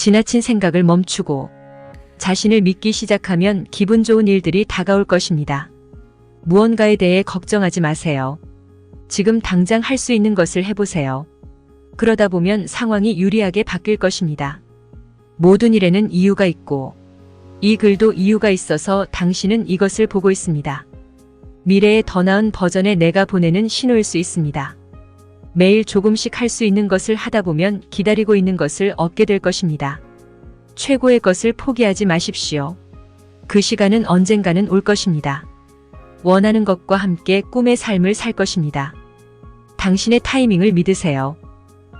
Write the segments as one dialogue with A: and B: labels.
A: 지나친 생각을 멈추고 자신을 믿기 시작하면 기분 좋은 일들이 다가올 것입니다. 무언가에 대해 걱정하지 마세요. 지금 당장 할 수 있는 것을 해보세요. 그러다 보면 상황이 유리하게 바뀔 것입니다. 모든 일에는 이유가 있고 이 글도 이유가 있어서 당신은 이것을 보고 있습니다. 미래의 더 나은 버전의 내가 보내는 신호일 수 있습니다. 매일 조금씩 할 수 있는 것을 하다 보면 기다리고 있는 것을 얻게 될 것입니다. 최고의 것을 포기하지 마십시오. 그 시간은 언젠가는 올 것입니다. 원하는 것과 함께 꿈의 삶을 살 것입니다. 당신의 타이밍을 믿으세요.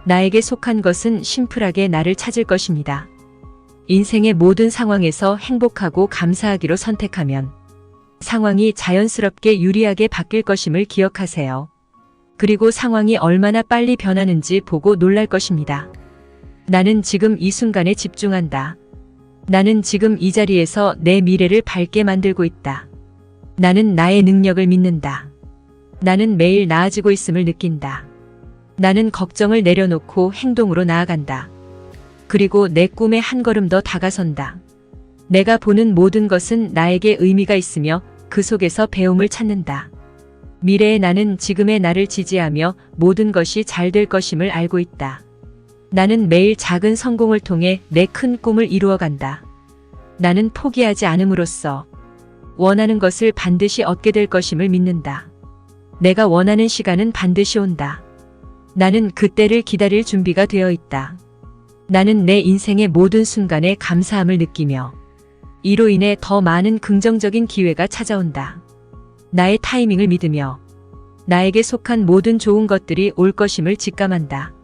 A: 나에게 속한 것은 심플하게 나를 찾을 것입니다. 인생의 모든 상황에서 행복하고 감사하기로 선택하면 상황이 자연스럽게 유리하게 바뀔 것임을 기억하세요. 그리고 상황이 얼마나 빨리 변하는지 보고 놀랄 것입니다. 나는 지금 이 순간에 집중한다. 나는 지금 이 자리에서 내 미래를 밝게 만들고 있다. 나는 나의 능력을 믿는다. 나는 매일 나아지고 있음을 느낀다. 나는 걱정을 내려놓고 행동으로 나아간다. 그리고 내 꿈에 한 걸음 더 다가선다. 내가 보는 모든 것은 나에게 의미가 있으며 그 속에서 배움을 찾는다. 미래의 나는 지금의 나를 지지하며 모든 것이 잘 될 것임을 알고 있다. 나는 매일 작은 성공을 통해 내 큰 꿈을 이루어간다. 나는 포기하지 않음으로써 원하는 것을 반드시 얻게 될 것임을 믿는다. 내가 원하는 시간은 반드시 온다. 나는 그때를 기다릴 준비가 되어 있다. 나는 내 인생의 모든 순간에 감사함을 느끼며 이로 인해 더 많은 긍정적인 기회가 찾아온다. 나의 타이밍을 믿으며 나에게 속한 모든 좋은 것들이 올 것임을 직감한다.